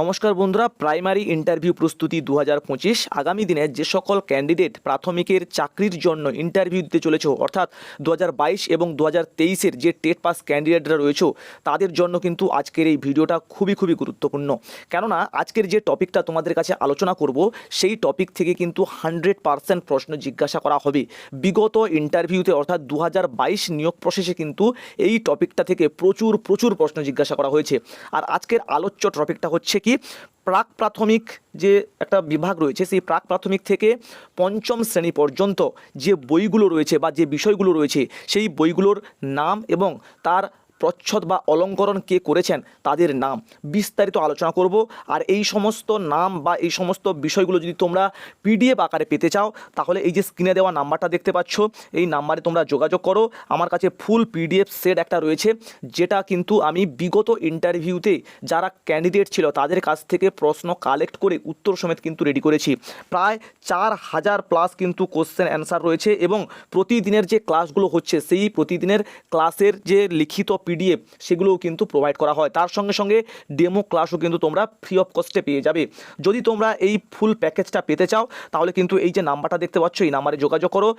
নমস্কার বন্ধুরা, primary interview প্রস্তুতি দু পঁচিশ। আগামী দিনে যে সকল ক্যান্ডিডেট প্রাথমিকের চাকরির জন্য ইন্টারভিউ দিতে চলেছ, অর্থাৎ দু হাজার এবং দু হাজার যে টেট পাস ক্যান্ডিডেটরা রয়েছে, তাদের জন্য কিন্তু আজকের এই ভিডিওটা খুবই খুবই গুরুত্বপূর্ণ। কেননা, আজকের যে টপিকটা তোমাদের কাছে আলোচনা করব, সেই টপিক থেকে কিন্তু হান্ড্রেড পার্সেন্ট প্রশ্ন জিজ্ঞাসা করা হবে। বিগত ইন্টারভিউতে, অর্থাৎ দু হাজার বাইশ নিয়োগ প্রসেসে কিন্তু এই টপিকটা থেকে প্রচুর প্রচুর প্রশ্ন জিজ্ঞাসা করা হয়েছে। আর আজকের আলোচ্য টপিকটা হচ্ছে কি? প্রাক প্রাথমিক যে একটা বিভাগ রয়েছে, সেই প্রাক প্রাথমিক থেকে পঞ্চম শ্রেণি পর্যন্ত যে বইগুলো রয়েছে বা যে বিষয়গুলো রয়েছে, সেই বইগুলোর নাম এবং তার প্রচ্ছদ বা অলঙ্করণ কে করেছেন তাদের নাম বিস্তারিত আলোচনা করব। আর এই সমস্ত নাম বা এই সমস্ত বিষয়গুলো যদি তোমরা পিডিএফ আকারে পেতে চাও, তাহলে এই যে স্ক্রিনে দেওয়া নাম্বারটা দেখতে পাচ্ছ, এই নাম্বারে তোমরা যোগাযোগ করো। আমার কাছে ফুল পিডিএফ সেট একটা রয়েছে, যেটা কিন্তু আমি বিগত ইন্টারভিউতে যারা ক্যান্ডিডেট ছিল, তাদের কাছ থেকে প্রশ্ন কালেক্ট করে উত্তর সমেত কিন্তু রেডি করেছি। প্রায় চার হাজার প্লাস কিন্তু কোশ্চেন অ্যান্সার রয়েছে এবং প্রতিদিনের যে ক্লাসগুলো হচ্ছে, সেই প্রতিদিনের ক্লাসের যে লিখিত পিডিএফ সেগুলোও কিন্তু প্রোভাইড করা হয়। তার সঙ্গে সঙ্গে ডেমো ক্লাসও কিন্তু তোমরা ফ্রি অফ কস্টে পেয়ে যাবে। যদি তোমরা এই ফুল প্যাকেজটা পেতে চাও, তাহলে কিন্তু এই যে নাম্বারটা দেখতে পাচ্ছ, এই নাম্বারে যোগাযোগ করো।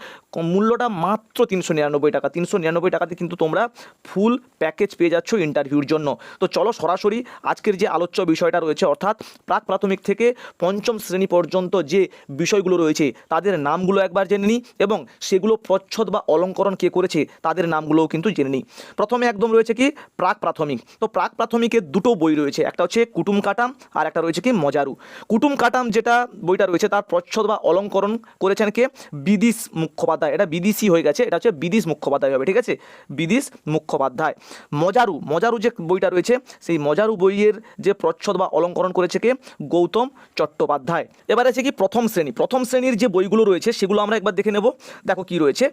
মূল্যটা মাত্র তিনশো নিরানব্বই টাকা। তিনশো নিরানব্বই টাকাতে কিন্তু তোমরা ফুল প্যাকেজ পেয়ে যাচ্ছ ইন্টারভিউর জন্য। তো চলো সরাসরি আজকের যে আলোচ্য বিষয়টা রয়েছে, অর্থাৎ প্রাক প্রাথমিক থেকে পঞ্চম শ্রেণি পর্যন্ত যে বিষয়গুলো রয়েছে, তাদের নামগুলো একবার জেনে নিই এবং সেগুলো প্রচ্ছদ বা অলঙ্করণ কে করেছে, তাদের নামগুলোও কিন্তু জেনে নিই প্রথমে একদম রয়েছে কি প্রাক প্রাথমিক। তো প্রাক প্রাথমিকের দুটো বই রয়েছে, একটা হচ্ছে কুটুম কাটাম আর একটা রয়েছে কি মজারু। কুটুম কাটাম যেটা বইটা রয়েছে তার প্রচ্ছদ বা অলঙ্করণ করেছেন কে বিদিশ মুখোপাধ্যায়। এটা বিদিশি হয়ে গেছে, এটা হচ্ছে বিদিশ মুখোপাধ্যায় হবে, ঠিক আছে? বিদিশ মুখোপাধ্যায়। মজারু মজারু যে বইটা রয়েছে, সেই মজারু বইয়ের যে প্রচ্ছদ বা অলঙ্করণ করেছে কে গৌতম চট্টোপাধ্যায়। এবার আছে কি প্রথম শ্রেণি। প্রথম শ্রেণির যে বইগুলো রয়েছে, সেগুলো আমরা একবার দেখে নেব। দেখো কি রয়েছে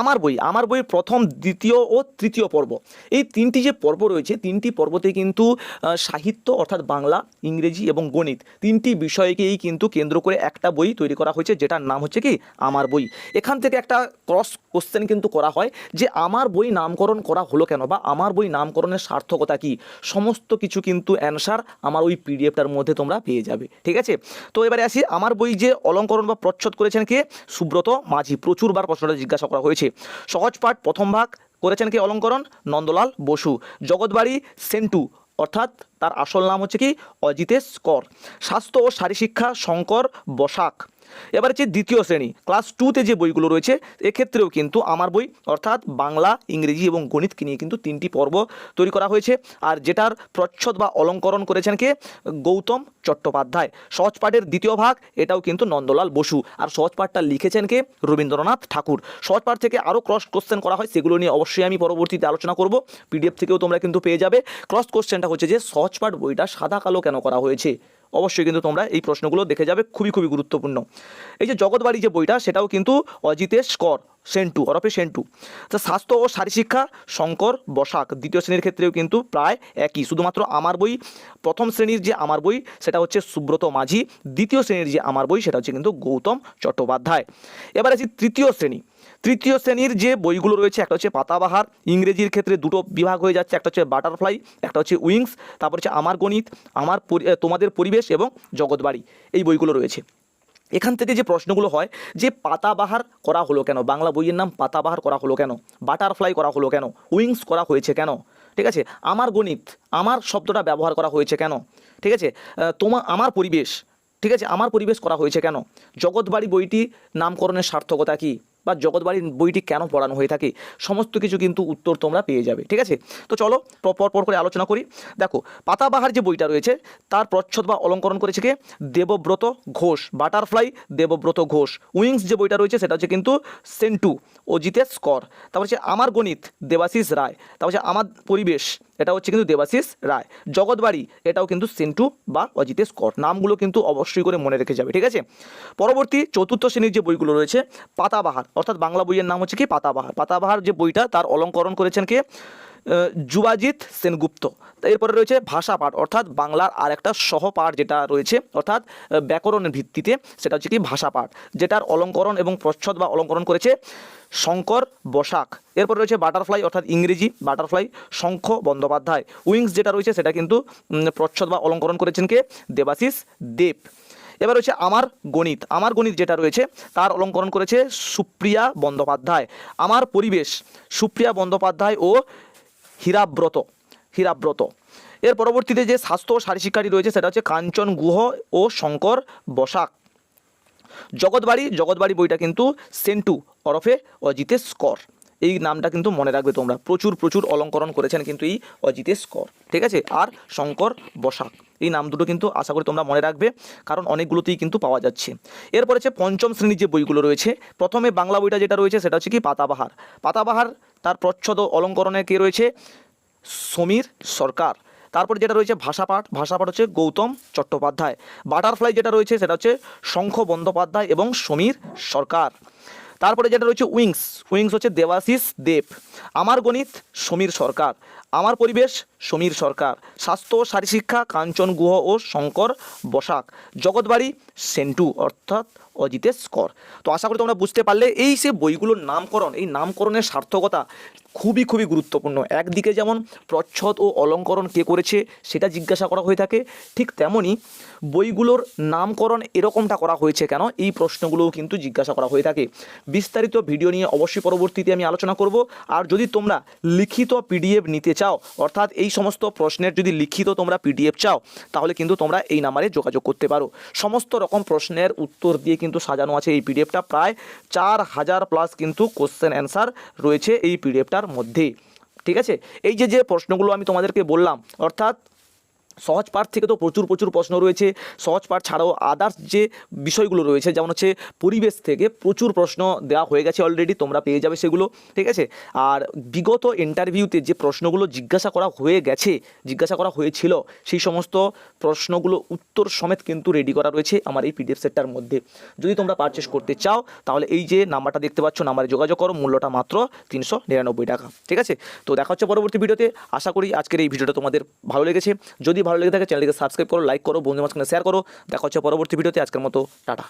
আমার বই আমার বই প্রথম, দ্বিতীয় ও তৃতীয় পর্ব। এই তিনটি যে পর্ব রয়েছে, তিনটি পর্বতে কিন্তু সাহিত্য অর্থাৎ বাংলা, ইংরেজি এবং গণিত তিনটি বিষয়কেই কিন্তু কেন্দ্র করে একটা বই তৈরি করা হয়েছে, যেটার নাম হচ্ছে কি? আমার বই। এখান থেকে একটা ক্রস কোশ্চেন কিন্তু করা হয় যে আমার বই নামকরণ করা হলো কেন বা আমার বই নামকরণের সার্থকতা কি? সমস্ত কিছু কিন্তু অ্যান্সার আমার ওই পিডিএফটার মধ্যে তোমরা পেয়ে যাবে, ঠিক আছে? তো এবারে আসি, আমার বই যে অলঙ্করণ বা প্রচ্ছদ করেছেন কে? সুব্রত মাঝি। প্রচুরবার প্রশ্নটা জিজ্ঞাসা করা হয়েছে। সহজ পাঠ, প্রথম ভাগ করেছেন কি অলঙ্করণ? নন্দলাল বসু। জগৎবাড়ি সেন্টু, অর্থাৎ তার আসল নাম হচ্ছে কি অজিতেশ কর। স্বাস্থ্য ও শারীরশিক্ষা শঙ্কর বসাক। এবার হচ্ছে দ্বিতীয় শ্রেণি ক্লাস টুতে যে বইগুলো রয়েছে, এক্ষেত্রেও কিন্তু আমার বই, অর্থাৎ বাংলা, ইংরেজি এবং গণিতকে নিয়ে কিন্তু তিনটি পর্ব তৈরি করা হয়েছে। আর যেটার প্রচ্ছদ বা অলঙ্করণ করেছেন কে? গৌতম চট্টোপাধ্যায়। সহজ পাঠের দ্বিতীয় ভাগ, এটাও কিন্তু নন্দলাল বসু। আর সহজ পাঠটা লিখেছেন কে? রবীন্দ্রনাথ ঠাকুর। সহজ পাঠ থেকে আরও ক্রস কোশ্চেন করা হয়, সেগুলো নিয়ে অবশ্যই আমি পরবর্তীতে আলোচনা করব। পিডিএফ থেকেও তোমরা কিন্তু পেয়ে যাবে। ক্রস কোশ্চেনটা হচ্ছে যে, সহজ পাঠ বইটা সাদা কালো কেন করা হয়েছে? অবশ্যই কিন্তু তোমরা এই প্রশ্নগুলো দেখে যাবে, খুবই খুবই গুরুত্বপূর্ণ। এই যে জগৎবাড়ি যে বইটা, সেটাও কিন্তু অজিতেশ কর, সেন্টু ওরফে সেন্টু। তা স্বাস্থ্য ও শারীরশিক্ষা, শঙ্কর বসাক, দ্বিতীয় শ্রেণির ক্ষেত্রেও কিন্তু প্রায় একই। শুধুমাত্র আমার বই, প্রথম শ্রেণির যে আমার বই, সেটা হচ্ছে সুব্রত মাঝি, দ্বিতীয় শ্রেণির যে আমার বই, সেটা হচ্ছে কিন্তু গৌতম চট্টোপাধ্যায়। এবার আছি তৃতীয় শ্রেণি। তৃতীয় শ্রেণির যে বইগুলো রয়েছে, একটা হচ্ছে পাতাবাহার, ইংরেজির ক্ষেত্রে দুটো বিভাগ হয়ে যাচ্ছে, একটা হচ্ছে বাটারফ্লাই, একটা হচ্ছে উইংস, তারপর হচ্ছে আমার গণিত, আমার তোমাদের পরিবেশ এবং জগৎবাড়ি এই বইগুলো রয়েছে। এখান থেকে যে প্রশ্নগুলো হয়, যে পাতাবাহার করা হলো কেন? বাংলা বইয়ের নাম পাতাবাহার করা হলো কেন? বাটারফ্লাই করা হলো কেন? উইংস করা হয়েছে কেন? ঠিক আছে? আমার গণিত, আমার শব্দটা ব্যবহার করা হয়েছে কেন? ঠিক আছে? তোমা, আমার পরিবেশ, ঠিক আছে? আমার পরিবেশ করা হয়েছে কেন? জগৎবাড়ি বইটি নামকরণের সার্থকতা কী? বা জগৎবাড়ির বইটি কেন পড়ানো হয়ে থাকে, সমস্ত কিছু কিন্তু উত্তর তোমরা পেয়ে যাবে, ঠিক আছে? তো চলো, পর পর করে আলোচনা করি। দেখো, পাতাবাহার যে বইটা রয়েছে, তার প্রচ্ছদ বা অলঙ্করণ করেছে কে? দেবব্রত ঘোষ, বাটারফ্লাই দেবব্রত ঘোষ। উইংস যে বইটা রয়েছে, সেটা হচ্ছে কিন্তু সেন্টু ও জিতেশ কর। তারপর হচ্ছে, আমার গণিত, দেবাশিস রায়। তারপর হচ্ছে, আমার পরিবেশ এটা হচ্ছে কিন্তু দেবাশিস রায়। জগৎবাড়ি, এটাও কিন্তু সেন্টু বা অজিতেশ কর। নামগুলো কিন্তু অবশ্যই করে মনে রেখে যাবে, ঠিক আছে? পরবর্তী চতুর্থ শ্রেণির যে বইগুলো রয়েছে, পাতাবাহার, অর্থাৎ বাংলা বইয়ের নাম হচ্ছে কি পাতাবাহার? পাতাবাহার যে বইটা, তার অলঙ্করণ করেছেন কে? যুবাজিৎ সেনগুপ্ত। এরপরে রয়েছে ভাষা পাঠ, অর্থাৎ বাংলার আর একটা সহপাঠ যেটা রয়েছে, অর্থাৎ ব্যাকরণের ভিত্তিতে, সেটা হচ্ছে কি ভাষা পাঠ, যেটার অলঙ্করণ এবং প্রচ্ছদ বা অলঙ্করণ করেছে শঙ্কর বসাক। এরপর রয়েছে বাটারফ্লাই, অর্থাৎ ইংরেজি বাটারফ্লাই, শঙ্খ বন্দ্যোপাধ্যায়। উইংস যেটা রয়েছে, সেটা কিন্তু প্রচ্ছদ বা অলঙ্করণ করেছেন কে? দেবাশিস দেব। এবার রয়েছে আমার গণিত। আমার গণিত যেটা রয়েছে, তার অলঙ্করণ করেছে সুপ্রিয়া বন্দ্যোপাধ্যায়। আমার পরিবেশ, সুপ্রিয়া বন্দ্যোপাধ্যায় ও হীরাব্রত হীরাব্রত। এর পরবর্তীতে যে স্বাস্থ্য ও শারীরশিক্ষাটি রয়েছে, সেটা হচ্ছে কাঞ্চন গুহ ও শঙ্কর বসাক। জগৎবাড়ি জগৎবাড়ি বইটা কিন্তু সেন্টু ওরফে অজিতেশ কর। এই নামটা কিন্তু মনে রাখবে তোমরা। প্রচুর প্রচুর অলঙ্করণ করেছেন কিন্তু এই অজিতেশ কর। ঠিক আছে? আর শঙ্কর বসাক। এই নাম দুটো কিন্তু আশা করি তোমরা মনে রাখবে, কারণ অনেকগুলোতেই কিন্তু পাওয়া যাচ্ছে। এরপর হচ্ছে পঞ্চম শ্রেণির যে বইগুলো রয়েছে, প্রথমে বাংলা বইটা যেটা রয়েছে সেটা হচ্ছে কি পাতাবাহার। পাতাবাহার তার প্রচ্ছদ অলঙ্করণে কে রয়েছে? সমীর সরকার। তারপর যেটা রয়েছে ভাষাপাঠ ভাষাপাঠ হচ্ছে গৌতম চট্টোপাধ্যায়। বাটারফ্লাই যেটা রয়েছে সেটা হচ্ছে শঙ্খ বন্দ্যোপাধ্যায় এবং সমীর সরকার। তারপরে যেটা রয়েছে উইংস উইংস হচ্ছে দেবাশিস দেব। আমার গণিত সমীর সরকার, আমার পরিবেশ সমীর সরকার, স্বাস্থ্য, শারীরশিক্ষা, কাঞ্চন গুহ ও শঙ্কর বসাক, জগৎবাড়ি সেন্টু অর্থাৎ অজিতেশ কর। তো আশা করি তোমরা বুঝতে পারলে, এই সে বইগুলোর নামকরণ, এই নামকরণের সার্থকতা খুবই খুবই গুরুত্বপূর্ণ। একদিকে যেমন প্রচ্ছদ ও অলঙ্করণ কে করেছে সেটা জিজ্ঞাসা করা হয়ে থাকে, ঠিক তেমনই বইগুলোর নামকরণ এরকমটা করা হয়েছে কেন? এই প্রশ্নগুলোও কিন্তু জিজ্ঞাসা করা হয়ে থাকে। বিস্তারিত ভিডিও নিয়ে অবশ্যই পরবর্তীতে আমি আলোচনা করব। আর যদি তোমরা লিখিত পিডিএফ নিতে চাও, অর্থাৎ এই সমস্ত প্রশ্নের যদি লিখিত তোমরা পিডিএফ চাও, তাহলে কিন্তু তোমরা এই নাম্বারে যোগাযোগ করতে পারো। সমস্ত রকম প্রশ্নের উত্তর দিয়ে কিন্তু সাজানো আছে এই পিডিএফটা। প্রায় চার হাজার প্লাস কিন্তু কোশ্চেন অ্যান্সার রয়েছে এই পিডিএফটার মধ্যে ঠিক আছে? এই যে যে প্রশ্নগুলো আমি তোমাদেরকে বললাম অর্থাৎ সহজ পাঠ থেকে তো প্রচুর প্রচুর প্রশ্ন রয়েছে। সহজ পাঠ ছাড়াও আদার্স যে বিষয়গুলো রয়েছে, যেমন হচ্ছে পরিবেশ থেকে প্রচুর প্রশ্ন দেওয়া হয়ে গেছে অলরেডি তোমরা পেয়ে যাবে সেগুলো, ঠিক আছে? আর বিগত ইন্টারভিউতে যে প্রশ্নগুলো জিজ্ঞাসা করা হয়ে গেছে, জিজ্ঞাসা করা হয়েছিল, সেই সমস্ত প্রশ্নগুলো উত্তর সমেত কিন্তু রেডি করা রয়েছে আমার এই পিডিএফ সেটটার মধ্যে। যদি তোমরা পারচেস করতে চাও, তাহলে এই যে নাম্বারটা দেখতে পাচ্ছ নাম্বারে যোগাযোগ করো, মূল্যটা মাত্র তিনশো নিরানব্বই টাকা, ঠিক আছে? তো দেখা হচ্ছে পরবর্তী ভিডিওতে আশা করি আজকের এই ভিডিওটা তোমাদের ভালো লেগেছে। যদি ভালো লেগে থাকে চ্যানেলটিকে সাবস্ক্রাইব করো লাইক করো বন্ধু মাঝখানে শেয়ার করো। দেখা হচ্ছে পরবর্তী ভিডিওতে। আজকের মতো, টাটা।